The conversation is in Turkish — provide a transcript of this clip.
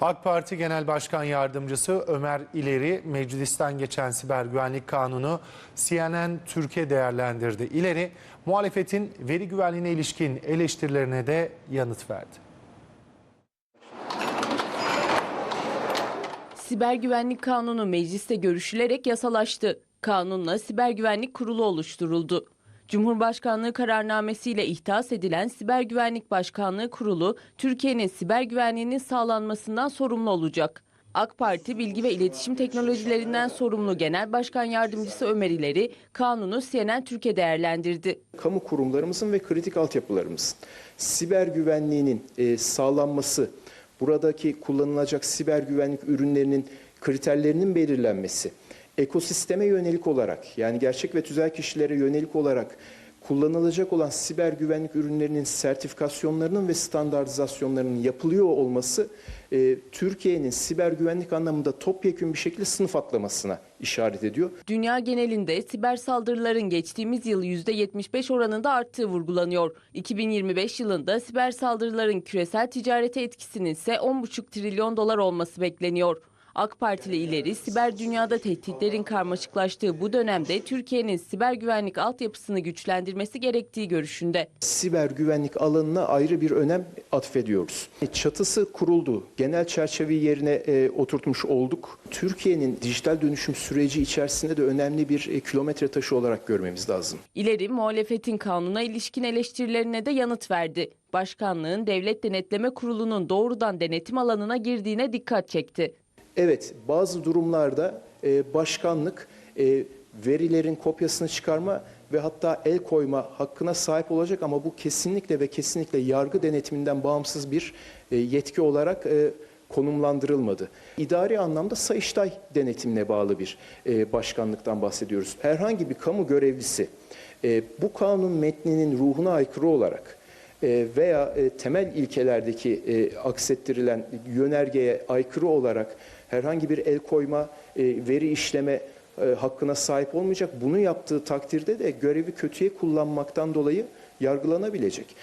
AK Parti Genel Başkan Yardımcısı Ömer İleri meclisten geçen siber güvenlik kanunu CNN Türkiye değerlendirdi. İleri muhalefetin veri güvenliğine ilişkin eleştirilerine de yanıt verdi. Siber Güvenlik Kanunu mecliste görüşülerek yasalaştı. Kanunla Siber Güvenlik Kurulu oluşturuldu. Cumhurbaşkanlığı kararnamesiyle ihtas edilen Siber Güvenlik Başkanlığı Kurulu, Türkiye'nin siber güvenliğinin sağlanmasından sorumlu olacak. AK Parti Bilgi ve İletişim Teknolojilerinden sorumlu Genel Başkan Yardımcısı Ömer İleri, kanunu CNN Türkiye değerlendirdi. kamu kurumlarımızın ve kritik altyapılarımızın siber güvenliğinin e, sağlanması, buradaki kullanılacak siber güvenlik ürünlerinin kriterlerinin belirlenmesi, ekosisteme yönelik olarak yani gerçek ve tüzel kişilere yönelik olarak kullanılacak olan siber güvenlik ürünlerinin sertifikasyonlarının ve standartizasyonlarının yapılıyor olması e, Türkiye'nin siber güvenlik anlamında topyekun bir şekilde sınıf atlamasına işaret ediyor. Dünya genelinde siber saldırıların geçtiğimiz yıl %75 oranında arttığı vurgulanıyor. 2025 yılında siber saldırıların küresel ticarete etkisinin ise 10,5 trilyon dolar olması bekleniyor. AK Partili ileri siber dünyada tehditlerin karmaşıklaştığı bu dönemde Türkiye'nin siber güvenlik altyapısını güçlendirmesi gerektiği görüşünde. siber güvenlik alanına ayrı bir önem atfediyoruz. Çatısı kuruldu. Genel çerçeveyi yerine e, oturtmuş olduk. Türkiye'nin dijital dönüşüm süreci içerisinde de önemli bir e, kilometre taşı olarak görmemiz lazım. İleri muhalefetin kanuna ilişkin eleştirilerine de yanıt verdi. Başkanlığın Devlet Denetleme Kurulu'nun doğrudan denetim alanına girdiğine dikkat çekti. Evet, bazı durumlarda e, başkanlık e, verilerin kopyasını çıkarma ve hatta el koyma hakkına sahip olacak ama bu kesinlikle ve kesinlikle yargı denetiminden bağımsız bir e, yetki olarak e, konumlandırılmadı. İdari anlamda Sayıştay denetimine bağlı bir e, başkanlıktan bahsediyoruz. Herhangi bir kamu görevlisi e, bu kanun metninin ruhuna aykırı olarak veya e, temel ilkelerdeki e, aksettirilen yönergeye aykırı olarak herhangi bir el koyma, e, veri işleme e, hakkına sahip olmayacak. Bunu yaptığı takdirde de görevi kötüye kullanmaktan dolayı yargılanabilecek.